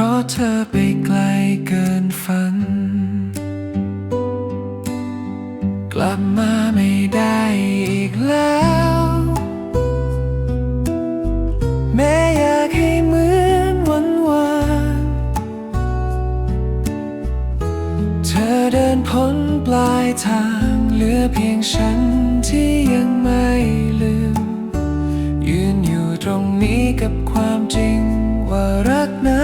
ราะเธอไปไกลเกินฝัน กลับมาไม่ได้อีกแล้ว แม่อยากให้เหมือนวันวานเธอเดินพ้นปลายทางเหลือเพียงฉันที่ยังไม่ลืม ยืนอยู่ตรงนี้กับความจริงว่ารักนั้น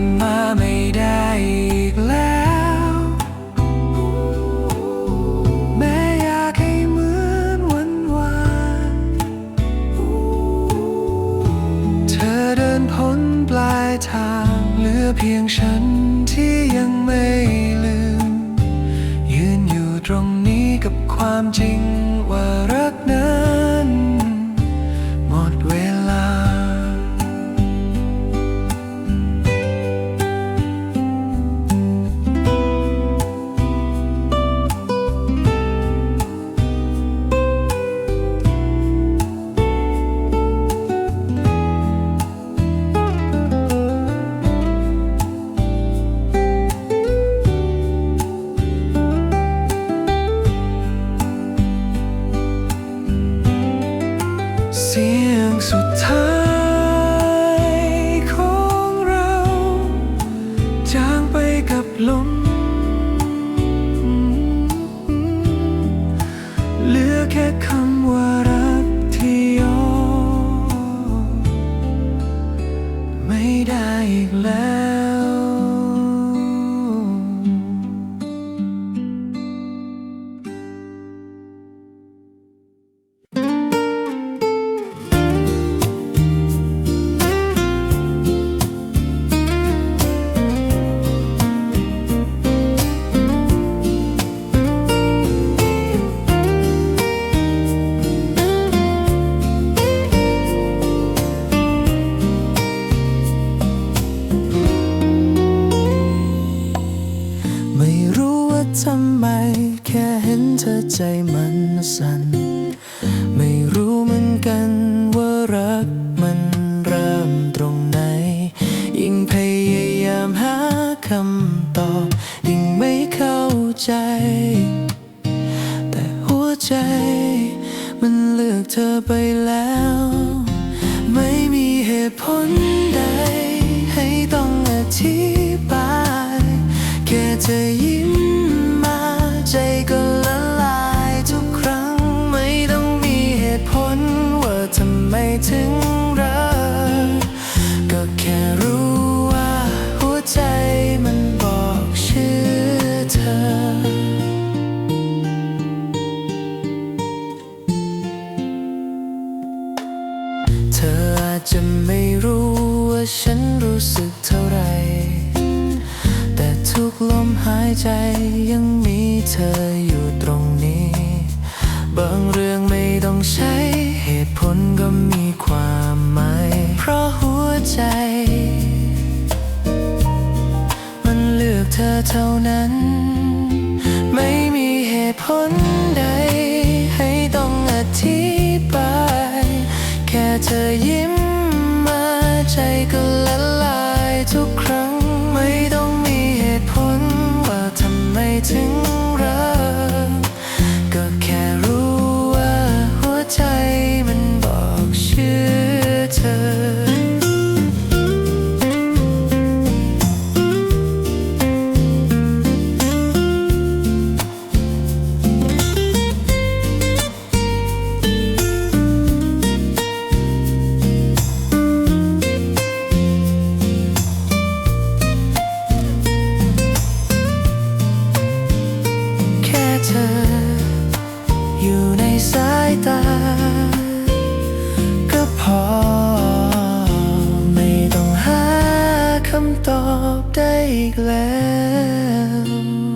mamma mia. คำตอบยิ่งไม่เข้าใจ แต่หัวใจ มันเลือกเธอไปแล้ว ไม่มีเหตุผลใด ให้ต้องอธิบาย แค่เธยิ้ เธอเท่านั้น ไม่มีเหตุผลใด ให้ต้องอธิบาย แค่เธอยิ้มมาใจก็ละลายทุกครั้ง ไม่ต้องมีเหตุผลว่าทำไมถึง บได้อีกแล้ว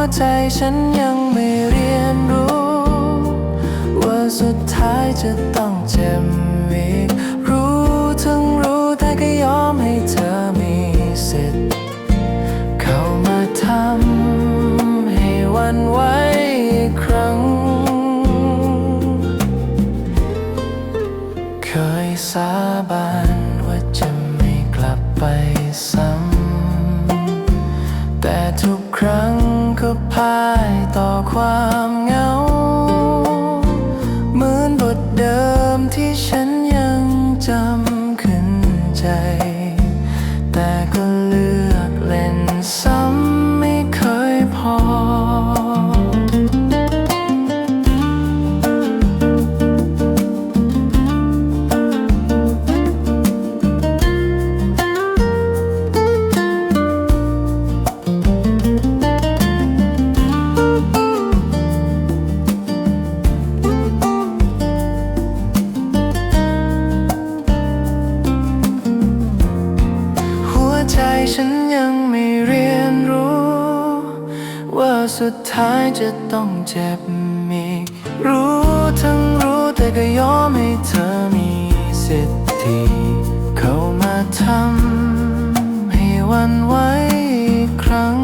วใจฉันยังไม่เรียนรู้ ว่าสุดท้ายจะต้องเจ็บอีกรู้ทั้งรู้แต่ก็ยอมให้เธอมีสิทธิ์ 话ายจะต้องเจ็บมีรู้ทั้งรู้แต่ก็ยอมให้เธอมีสิทธิเข้ามาทำให้วันไว้ครั้ง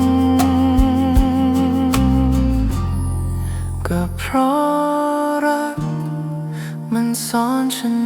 ก็เพราะรักมันสอนฉัน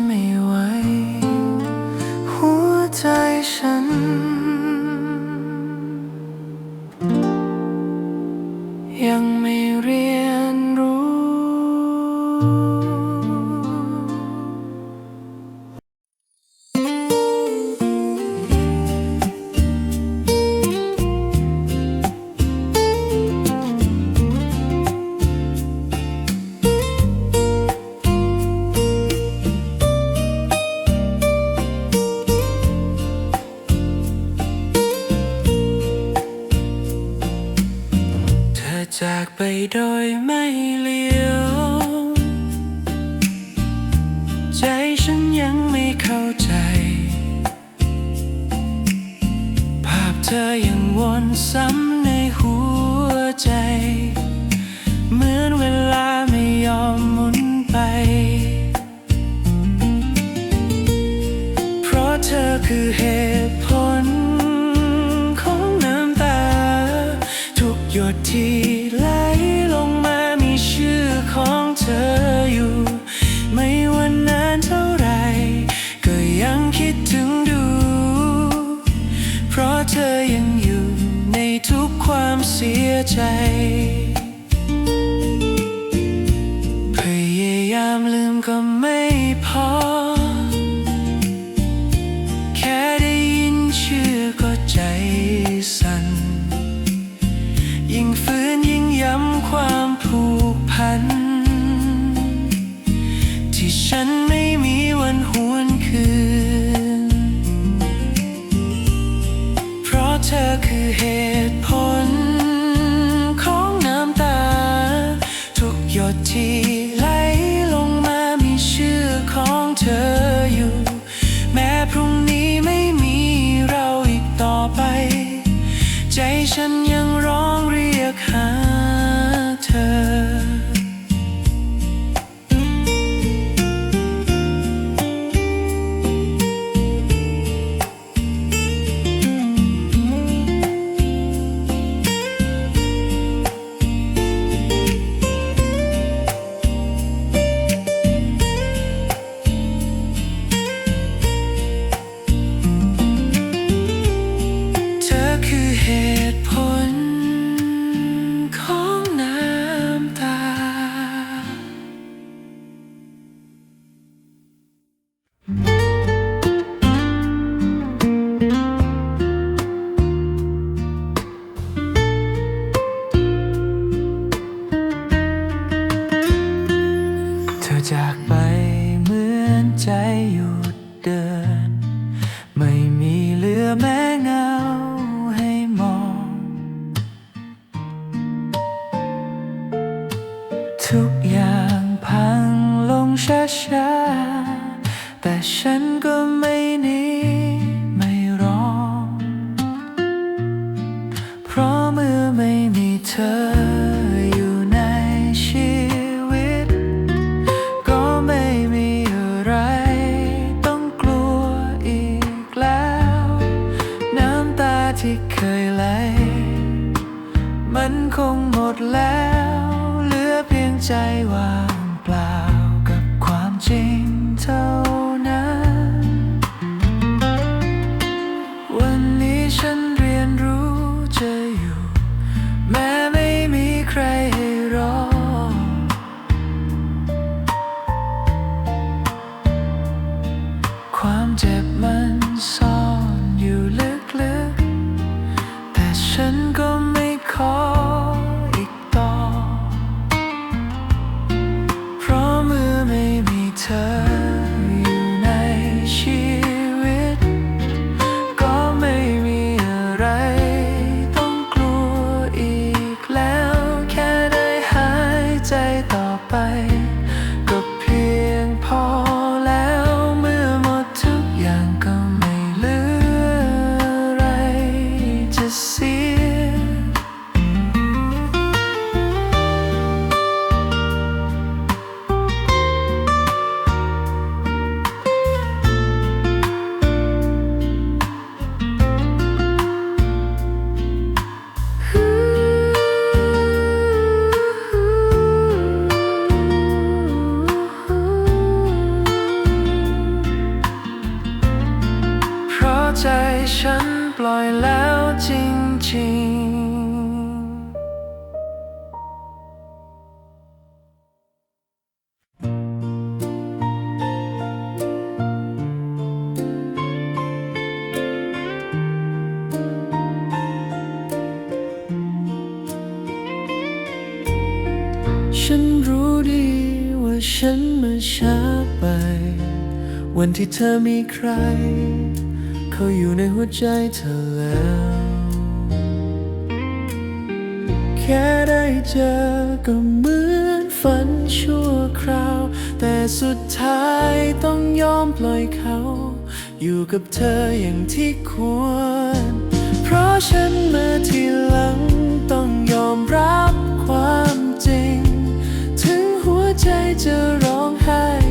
what tears ช้าไป วันที่เธอมีใคร เขาอยู่ในหัวใจเธอแล้ว แค่ได้เจอก็เหมือนฝันชั่วคราว แต่สุดท้ายต้องยอมปล่อยเขา อยู่กับเธออย่างที่ควร เพราะฉันเมื่อทีหลังต้องยอมรับความจริง ใจจะร้องไห้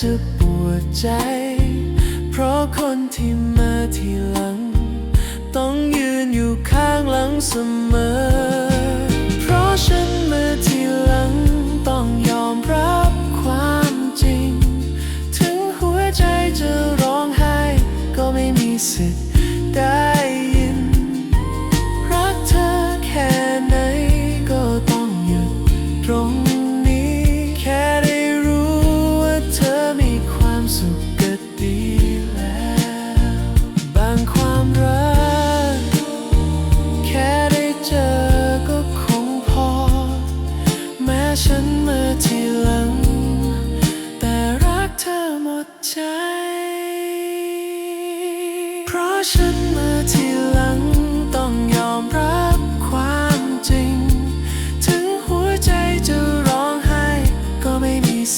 จะปวดใจ เพราะคนที่มาทีหลัง ต้องยืนอยู่ข้างหลังเสมอ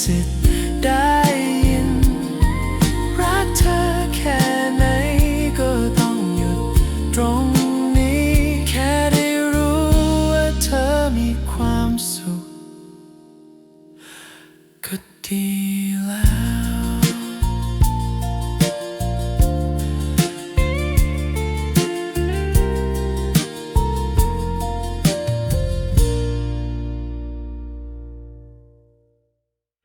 die.